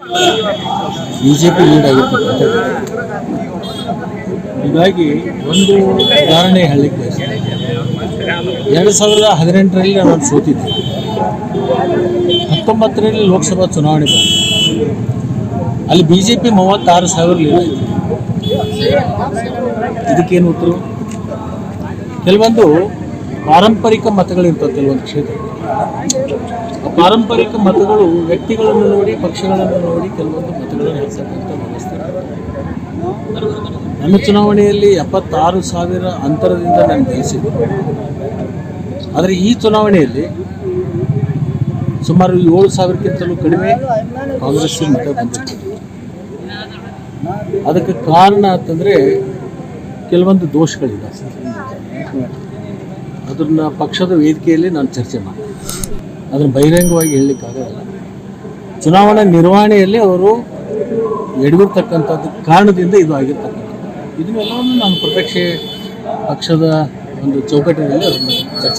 B J P lead ಆಗಿರ್ತಕ್ಕಂಥ ಹೀಗಾಗಿ ಒಂದು ಉದಾಹರಣೆ ಹೇಳಲಿಕ್ಕೆ ಎರಡು ಸಾವಿರದ ಹದಿನೆಂಟರಲ್ಲಿ ನಾನು ಸೋತಿದ್ದೆ. ಹತ್ತೊಂಬತ್ತರಲ್ಲಿ ಲೋಕಸಭಾ ಚುನಾವಣೆ ಬಂತು. ಅಲ್ಲಿ ಬಿ ಜೆ ಪಿ ಮೂವತ್ತಾರು ಸಾವಿರ ಲೀಡ್ ಆಯಿತು ಇದಕ್ಕೇನು ಉತ್ತರ? ಕೆಲವೊಂದು ಪಾರಂಪರಿಕ ಮತಗಳಿರ್ತವೆ ಕೆಲವೊಂದು ಕ್ಷೇತ್ರ. ಪಾರಂಪರಿಕ ಮತಗಳು ವ್ಯಕ್ತಿಗಳನ್ನು ನೋಡಿ, ಪಕ್ಷಗಳನ್ನು ನೋಡಿ ಕೆಲವೊಂದು ಮತಗಳನ್ನು ಹಾಕ್ತಕ್ಕಂಥ ವ್ಯವಸ್ಥೆ. ನನ್ನ ಚುನಾವಣೆಯಲ್ಲಿ ಎಪ್ಪತ್ತಾರು ಸಾವಿರ ಅಂತರದಿಂದ ನಾನು ಗೆಲ್ಲಿಸಿದ್ದೆ ಆದರೆ ಈ ಚುನಾವಣೆಯಲ್ಲಿ ಸುಮಾರು ಏಳು ಸಾವಿರಕ್ಕಿಂತಲೂ ಕಡಿಮೆ ಕಾಂಗ್ರೆಸ್ ಮತ ಬಂದಿತ್ತು ಅದಕ್ಕೆ ಕಾರಣ ಅಂತಂದರೆ ಕೆಲವೊಂದು ದೋಷಗಳಿದೆ. ಅದನ್ನ ಪಕ್ಷದ ವೇದಿಕೆಯಲ್ಲಿ ನಾನು ಚರ್ಚೆ ಮಾಡಿ ಅದನ್ನು ಬಹಿರಂಗವಾಗಿ ಹೇಳಲಿಕ್ಕಾಗಲ್ಲ. ಚುನಾವಣಾ ನಿರ್ವಹಣೆಯಲ್ಲಿ ಅವರು ಎಡಗಿರ್ತಕ್ಕಂಥದ್ದು ಕಾರಣದಿಂದ ಇದು ಆಗಿರ್ತಕ್ಕಂಥದ್ದು. ಇದನ್ನೆಲ್ಲವನ್ನು ನಾನು ಪ್ರತ್ಯಕ್ಷ ಪಕ್ಷದ ಒಂದು ಚೌಕಟ್ಟಿನಲ್ಲಿ ಅದನ್ನು ಚರ್ಚೆ